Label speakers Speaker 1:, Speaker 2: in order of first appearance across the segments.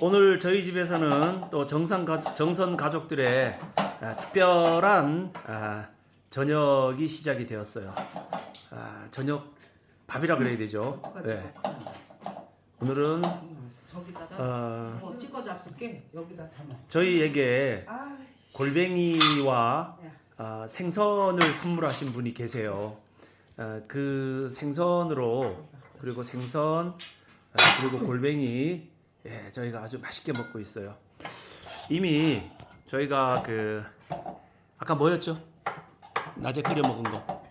Speaker 1: 오늘 저희 집에서는 또 정선 가, 정선 가족들의 아, 특별한 아, 저녁이 시작이 되었어요. 아, 저녁 밥이라 그래야 되죠. 네. 오늘은
Speaker 2: 저기다가
Speaker 1: 어,
Speaker 2: 어, 찍어 잡을게 여기다 담아.
Speaker 1: 저희에게
Speaker 2: 아,
Speaker 1: 골뱅이와 생선을 선물하신 분이 계세요. 아, 그 생선으로 그리고 생선 아, 그리고 골뱅이 예, 저희가 아주 맛있게 먹고 있어요. 이미 저희가 그 아까 뭐였죠? 낮에 끓여 먹은 거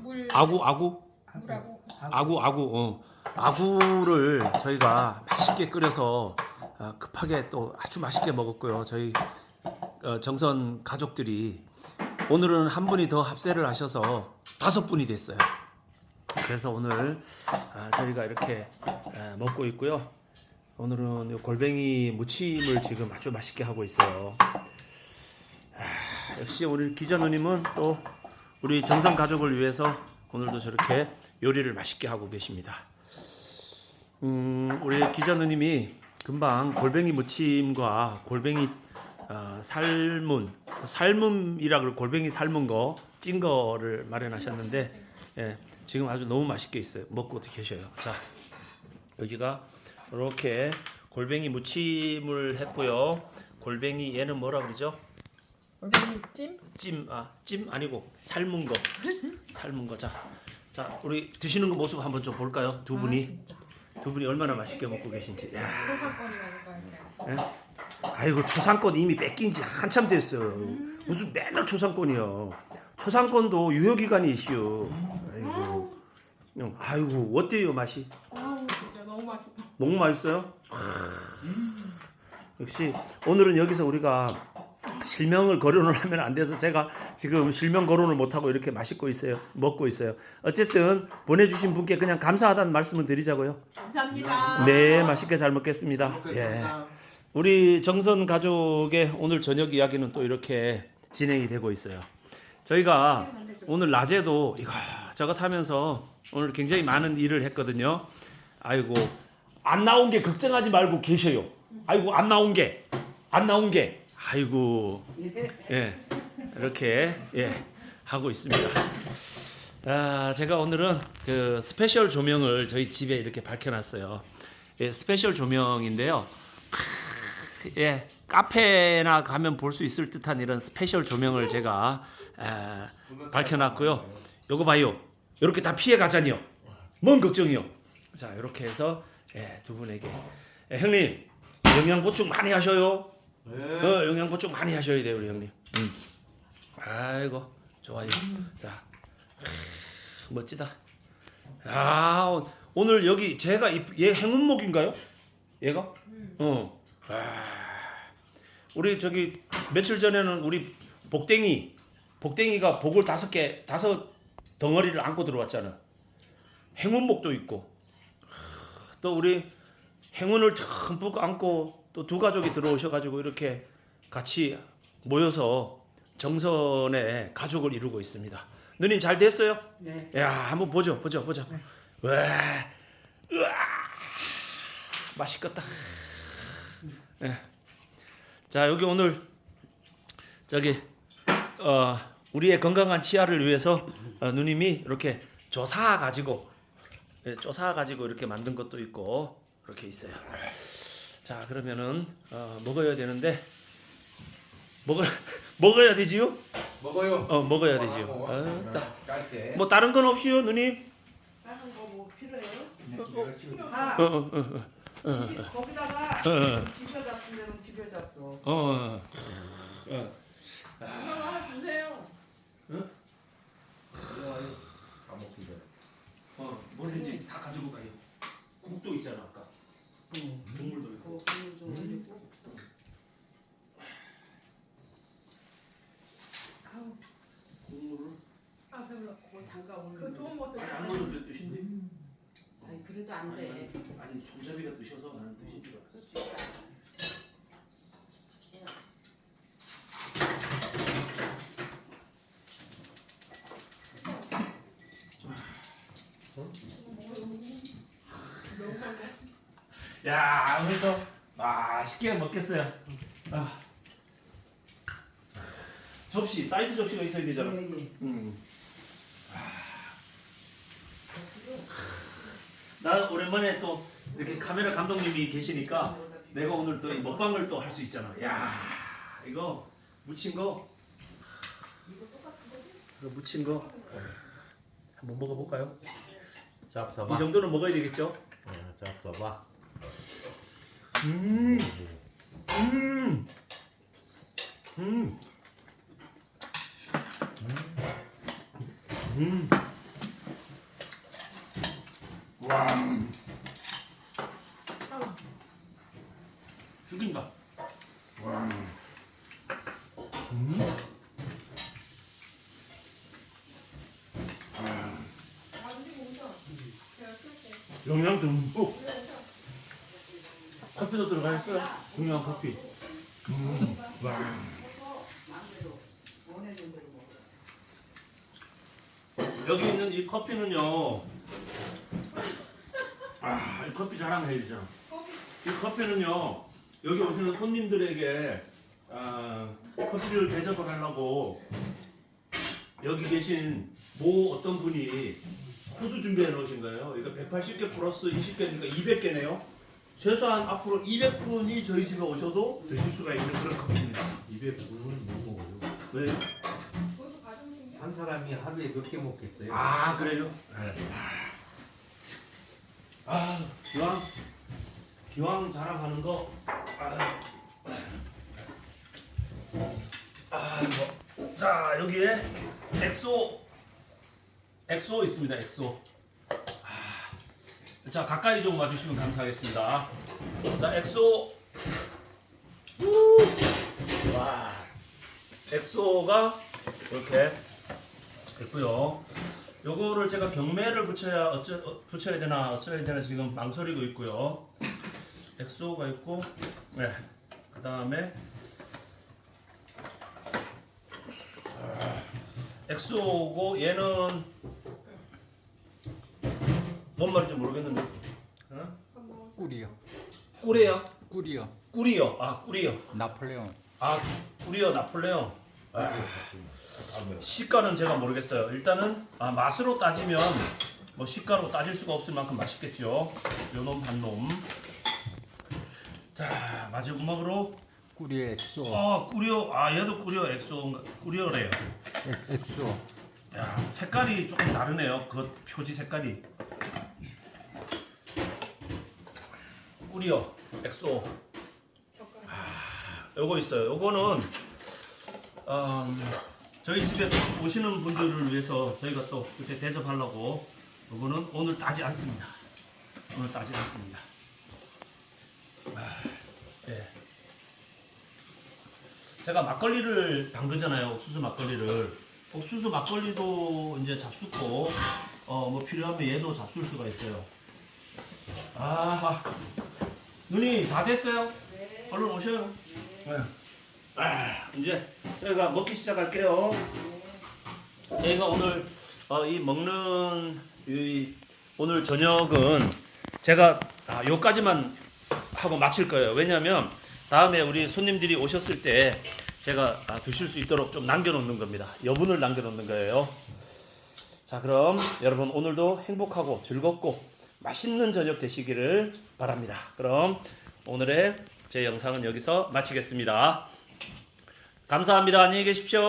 Speaker 3: 물
Speaker 1: 아구 아구
Speaker 3: 물하고
Speaker 1: 아구 아구 어. 아구를 저희가 맛있게 끓여서 어, 급하게 또 아주 맛있게 먹었고요. 저희 어, 정선 가족들이 오늘은 한 분이 더 합세를 하셔서 다섯 분이 됐어요. 그래서 오늘 아, 저희가 이렇게 아, 먹고 있고요. 오늘은 요 골뱅이 무침을 지금 아주 맛있게 하고 있어요. 아, 역시 우리 기자 누님은 또 우리 정선 가족을 위해서 오늘도 저렇게 요리를 맛있게 하고 계십니다. 음, 우리 기자 누님이 금방 골뱅이 무침과 골뱅이 어, 삶은 삶음이라 그러 골뱅이 삶은 거 찐 거를 마련하셨는데 예, 지금 아주 너무 맛있게 있어요. 먹고 계셔요. 자 여기가 이렇게 골뱅이 무침을 했고요. 골뱅이 얘는 뭐라 그러죠?
Speaker 3: 골뱅이 찜?
Speaker 1: 찜, 아, 찜 아니고 삶은 거, 삶은 거. 자, 자, 우리 드시는 거 모습 한번 좀 볼까요? 두 분이, 두 분이 얼마나 맛있게 먹고 계신지. 야,
Speaker 3: 이게.
Speaker 1: 아이고 초상권 이미 뺏긴 지 한참 됐어요. 무슨 맨날 초상권이요. 초상권도 유효 기간이 있슈. 아이고, 형, 아이고 어때요 맛이?
Speaker 3: 아우 진짜 너무 맛있어.
Speaker 1: 너무 맛있어요. 하, 역시 오늘은 여기서 우리가 실명을 거론을 하면 안 돼서 제가 지금 실명 거론을 못 하고 이렇게 맛있고 있어요. 먹고 있어요. 어쨌든 보내주신 분께 그냥 감사하다는 말씀을 드리자고요.
Speaker 3: 감사합니다.
Speaker 1: 네, 맛있게 잘 먹겠습니다. 예. 우리 정선 가족의 오늘 저녁 이야기는 또 이렇게 진행이 되고 있어요. 저희가 오늘 낮에도 이거 저것 하면서 오늘 굉장히 많은 일을 했거든요. 아이고 안 나온 게 걱정하지 말고 계셔요. 아이고 안 나온 게 안 나온 게 아이고 예 이렇게 예 하고 있습니다. 아 제가 오늘은 그 스페셜 조명을 저희 집에 이렇게 밝혀놨어요. 예, 스페셜 조명인데요. 크, 예 카페나 가면 볼 수 있을 듯한 이런 스페셜 조명을 제가 아, 밝혀놨고요. 요거 봐요. 이렇게 다 피해 가자니요. 뭔 걱정이요. 자 이렇게 해서 예, 두 분에게 예, 형님 영양 보충 많이 하셔요. 어, 영양 보충 많이 하셔야 돼요 우리 형님. 음. 아이고 좋아요. 자 크, 멋지다. 야 오늘 여기 제가 이- 얘 행운목인가요? 얘가? 어. 아, 우리 저기 며칠 전에는 우리 복댕이 복댕이가 복을 다섯 개 다섯 덩어리를 안고 들어왔잖아. 행운목도 있고 또 우리 행운을 듬뿍 안고 또 두 가족이 들어오셔가지고 이렇게 같이 모여서 정선의 가족을 이루고 있습니다. 누님 잘 됐어요?
Speaker 2: 네.
Speaker 1: 야 한번 보죠 보죠 보죠. 와, 으아, 맛있겠다. 예. 자 여기 오늘 저기 어, 우리의 건강한 치아를 위해서 어, 누님이 이렇게 조사 가지고 예, 쪼사 가지고 이렇게 만든 것도 있고 이렇게 있어요. 자 그러면은 어, 먹어야 되는데 먹어 먹어야 되지요?
Speaker 4: 먹어요.
Speaker 1: 어 먹어야 되지요.
Speaker 4: 먹어.
Speaker 1: 어, 따-
Speaker 4: 깔게.
Speaker 1: 뭐 다른 건 없이요, 누님?
Speaker 2: 다른 거 뭐 필요해요?
Speaker 4: 아,
Speaker 2: 아
Speaker 1: 어, 어, 어, 어,
Speaker 2: 거기다가
Speaker 1: 어, 어,
Speaker 2: 비벼 대로 비벼 잡어.
Speaker 1: 어, 어, 어.
Speaker 3: 이거 하나 주세요.
Speaker 4: 다 먹기로.
Speaker 1: 어, 뭐든지 다 가지고 가요. 국도 있잖아 아까.
Speaker 2: 응.
Speaker 1: 국물도 있고.
Speaker 2: 그거 국물 좀 올리고. 아우
Speaker 1: 국물을
Speaker 3: 아
Speaker 2: 그거 잠깐
Speaker 3: 그
Speaker 2: 올리고.
Speaker 3: 좋은 것도
Speaker 1: 아니 안. 먹어도 뜻인데.
Speaker 2: 아니 그래도 안 돼.
Speaker 1: 아니 손잡이가 드셔서 나는 드신 줄 알았어. 야, 그래도 맛있게 먹겠어요. 아. 접시 사이드 접시가 있어야 되잖아.
Speaker 2: 예, 예.
Speaker 1: 음. 나 오랜만에 또 이렇게 카메라 감독님이 계시니까 내가 오늘 또 이 먹방을 또 할 수 있잖아. 야 이거 무친 거 이거 무친 거 한번 먹어볼까요? 이
Speaker 4: 잡숴봐.
Speaker 1: 정도는 먹어야 되겠죠?
Speaker 4: 어, 잡숴봐.
Speaker 1: 음, 음, 음, 음, 와, 죽인다. 와, 음. 영양 듬뿍. 커피도 들어가 있어요. 중요한 커피. 음, 와. 여기 있는 이 커피는요. 아, 이 커피 자랑해야 되잖아. 이 커피는요. 여기 오시는 손님들에게 아, 커피를 대접을 하려고 여기 계신 모 어떤 분이 호수 준비해 놓으신 거예요. 이거 180개 플러스 20개니까 200개네요. 최소한 앞으로 200분이 저희 집에 오셔도 드실 수가 있는 그런 커피입니다.
Speaker 4: 200분은 못 먹어요.
Speaker 3: 게?
Speaker 4: 한 사람이 하루에 몇 개 먹겠어요?
Speaker 1: 아 그래요? 아 기왕 기왕 자랑하는 거. 아, 아 이거 자 여기에 엑소 엑소 있습니다 엑소. 아, 자 가까이 좀 와주시면 감사하겠습니다. 자 엑소. 우! 와 엑소가 이렇게 있고요. 요거를 제가 경매를 붙여야 어쩌 어, 붙여야 되나 어쩌야 되나 지금 망설이고 있고요. 엑소가 있고, 네. 그 다음에 엑소고 얘는 뭔 말인지 모르겠는데. 어?
Speaker 5: 꿀이요.
Speaker 1: 꿀이요?
Speaker 5: 꿀이요.
Speaker 1: 꿀이요. 아 꿀이요.
Speaker 5: 나폴레옹.
Speaker 1: 아 꿀이요 나폴레옹. 아, 시가는 제가 모르겠어요. 일단은 아, 맛으로 따지면 뭐 시가로 따질 수가 없을 만큼 맛있겠죠. 요놈 반놈. 자 마지막으로
Speaker 5: 꿀이의 엑소.
Speaker 1: 아 꿀이요. 아 얘도 꿀이요. 엑소 꿀이요래요.
Speaker 5: 엑- 엑소.
Speaker 1: 야 색깔이 조금 다르네요. 그 표지 색깔이. 꿀이요. 엑소. 요거 있어요. 요거는 음, 저희 집에 오시는 분들을 위해서 저희가 또 그때 대접하려고 요거는 오늘 따지 않습니다. 오늘 따지 않습니다. 아, 예. 제가 막걸리를 담그잖아요. 옥수수 막걸리를. 옥수수 막걸리도 이제 잡숫고 어 뭐 필요하면 얘도 잡술 수가 있어요. 아 눈이 다 됐어요? 얼른 오셔요. 네. 아, 이제 저희가 먹기 시작할게요. 저희가 오늘 어, 이 먹는 이 오늘 저녁은 제가 아, 요까지만 하고 마칠 거예요. 왜냐하면 다음에 우리 손님들이 오셨을 때 제가 아, 드실 수 있도록 좀 남겨놓는 겁니다. 여분을 남겨놓는 거예요. 자, 그럼 여러분 오늘도 행복하고 즐겁고 맛있는 저녁 되시기를 바랍니다. 그럼 오늘의 제 영상은 여기서 마치겠습니다. 감사합니다. 안녕히 계십시오.